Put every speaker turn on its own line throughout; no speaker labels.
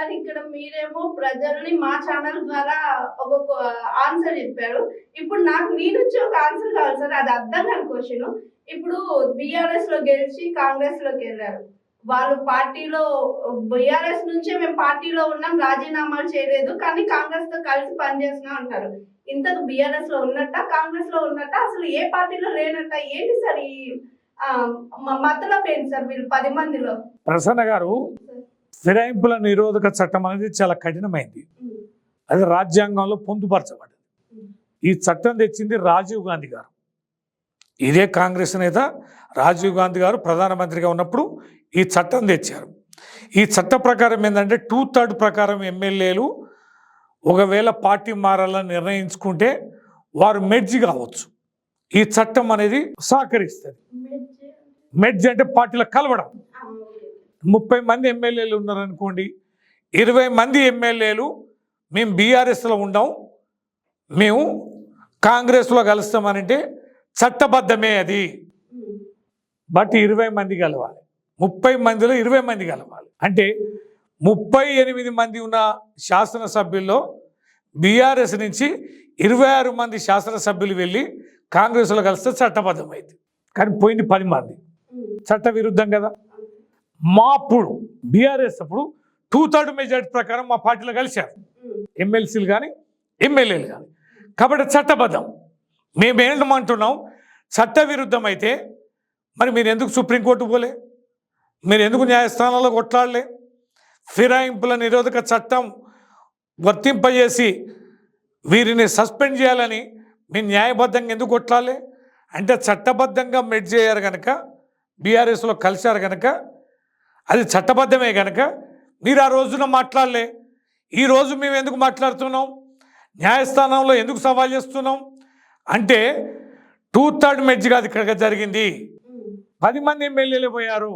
Sir ఇక్కడ మీరేమో ప్రజల్ని మా ఛానల్ ద్వారా ఒక ఆన్సర్ చెప్పారు. ఇప్పుడు నాకు మీ నుంచి ఒక ఆన్సర్ కావాలి సార్ అది అర్థం కాని క్వశ్చన్. ఇప్పుడు బీఆర్ఎస్లో గెలిచి కాంగ్రెస్లోకి వెళ్ళారు. వాళ్ళు పార్టీలో బీఆర్ఎస్ నుంచే మేము పార్టీలో ఉన్నాం రాజీనామాలు చేయలేదు కానీ కాంగ్రెస్తో కలిసి పనిచేస్తున్నాం అంటారు. ఇంతకు బీఆర్ఎస్లో ఉన్నట్ట కాంగ్రెస్లో ఉన్నట్ట? అసలు ఏ పార్టీలో లేనట్ట? ఏంటి సార్ ఈ ఆ, మ- సార్ వీళ్ళు పది మందిలో?
ప్రసన్న గారు ఫిరాయింపుల నిరోధక చట్టం అనేది చాలా కఠినమైంది. అది రాజ్యాంగంలో పొందుపరచబడింది. ఈ చట్టం తెచ్చింది రాజీవ్ గాంధీ గారు. ఇదే కాంగ్రెస్ నేత రాజీవ్ గాంధీ గారు ప్రధానమంత్రిగా ఉన్నప్పుడు ఈ చట్టం తెచ్చారు. ఈ చట్ట ప్రకారం ఏంటంటే టూ థర్డ్ ప్రకారం ఎమ్మెల్యేలు ఒకవేళ పార్టీ మారాలని నిర్ణయించుకుంటే వారు మెడ్జి కావచ్చు. ఈ చట్టం అనేది సహకరిస్తుంది. మెడ్జ్ అంటే పార్టీలో కలవడం. ముప్పై మంది ఎమ్మెల్యేలు ఉన్నారనుకోండి ఇరవై మంది ఎమ్మెల్యేలు మేము బీఆర్ఎస్లో ఉండం మేము కాంగ్రెస్లో కలుస్తామనంటే చట్టబద్ధమే అది. బట్ ఇరవై మంది కలవాలి. ముప్పై మందిలో ఇరవై మంది కలవాలి. అంటే ముప్పై ఎనిమిది మంది ఉన్న శాసనసభ్యుల్లో బీఆర్ఎస్ నుంచి ఇరవై ఆరు మంది శాసనసభ్యులు వెళ్ళి కాంగ్రెస్లో కలిస్తే చట్టబద్ధమైంది కానీ పోయింది పది మంది. చట్ట విరుద్ధం కదా. మా అప్పుడు బీఆర్ఎస్ అప్పుడు టూ థర్డ్ మెజార్టీ ప్రకారం మా పార్టీలో కలిశారు. ఎమ్మెల్సీలు కానీ ఎమ్మెల్యేలు కానీ కాబట్టి చట్టబద్ధం. మేము ఏంటమంటున్నాం చట్ట అయితే మరి మీరు ఎందుకు సుప్రీంకోర్టు పోలే? మీరు ఎందుకు న్యాయస్థానాల్లో కొట్లాడలే? ఫిరాయింపుల నిరోధక చట్టం వర్తింపజేసి వీరిని సస్పెండ్ చేయాలని మీరు న్యాయబద్ధంగా ఎందుకు కొట్లాలి అంటే చట్టబద్ధంగా మెడ్ చేయారు కనుక బీఆర్ఎస్లో కలిశారు కనుక అది చట్టబద్ధమే కనుక మీరు ఆ రోజున మాట్లాడలే. ఈరోజు మేము ఎందుకు మాట్లాడుతున్నాం? న్యాయస్థానంలో ఎందుకు సవాల్ చేస్తున్నాం? అంటే టూ థర్డ్ మెడ్జ్ కాదు ఇక్కడ జరిగింది. పది మంది ఎమ్మెల్యేలు పోయారు.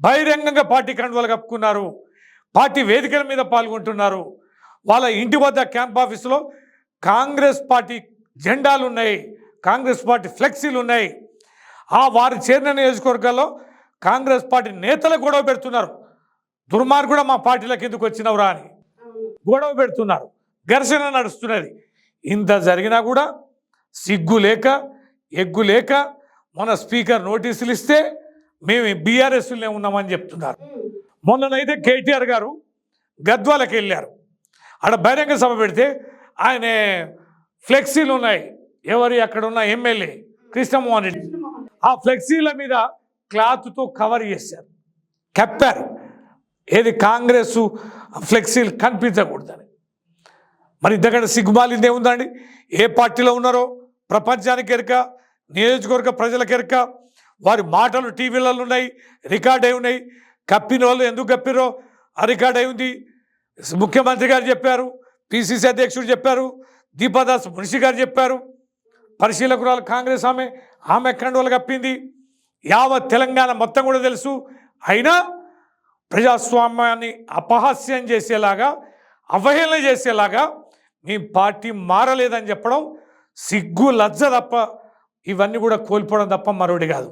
బహిరంగంగా పార్టీ కండువాలు కప్పుకున్నారు. పార్టీ వేదికల మీద పాల్గొంటున్నారు. వాళ్ళ ఇంటి వద్ద క్యాంప్ ఆఫీసులో కాంగ్రెస్ పార్టీ జెండాలు ఉన్నాయి కాంగ్రెస్ పార్టీ ఫ్లెక్సీలు ఉన్నాయి ఆ వారు చేరిన నియోజకవర్గాల్లో కాంగ్రెస్ పార్టీ నేతలు గొడవ పెడుతున్నారు. దుర్మార్గుడు మా పార్టీలకు ఎందుకు వచ్చినవురా అని. గొడవ పెడుతున్నారు. ఘర్షణ నడుస్తున్నది. ఇంత జరిగినా కూడా సిగ్గు లేక ఎగ్గు లేక మన స్పీకర్ నోటీసులు ఇస్తే మేము బీఆర్ఎస్లోనే ఉన్నామని చెప్తున్నారు. మొన్ననైతే కేటీఆర్ గారు గద్వాలకు వెళ్ళారు. ఆడ బహిరంగ సభ పెడితే ఆయన ఫ్లెక్సీలు ఉన్నాయి. ఎవరి అక్కడ ఉన్న ఎమ్మెల్యే కృష్ణమోహన్ రెడ్డి. ఆ ఫ్లెక్సీల మీద క్లాత్తో కవర్ చేశారు. కప్పారు. ఏది కాంగ్రెస్ ఫ్లెక్సీలు కనిపించకూడదని. మరి ఇంతకంటే సిగ్గుమాలింది ఏముందండి? ఏ పార్టీలో ఉన్నారో ప్రపంచానికి ఎరక నియోజకవర్గ ప్రజలకు ఎరక వారి మాటలు టీవీలలో ఉన్నాయి రికార్డ్ అయి ఉన్నాయి. కప్పిన వాళ్ళు ఎందుకు కప్పిరో రికార్డ్ అయి ఉంది. ముఖ్యమంత్రి గారు చెప్పారు పిసిసి అధ్యక్షుడు చెప్పారు దీపాదాస్ మునిషి గారు చెప్పారు. పరిశీలకురాలు కాంగ్రెస్ ఆమె ఆమె కండువలు కప్పింది? యావత్ తెలంగాణ మొత్తం కూడా తెలుసు. అయినా ప్రజాస్వామ్యాన్ని అపహాస్యం చేసేలాగా అవహేళన చేసేలాగా మీ పార్టీ మారలేదని చెప్పడం సిగ్గు లజ్జ తప్ప ఇవన్నీ కూడా కోల్పోవడం తప్ప మరొకటి కాదు.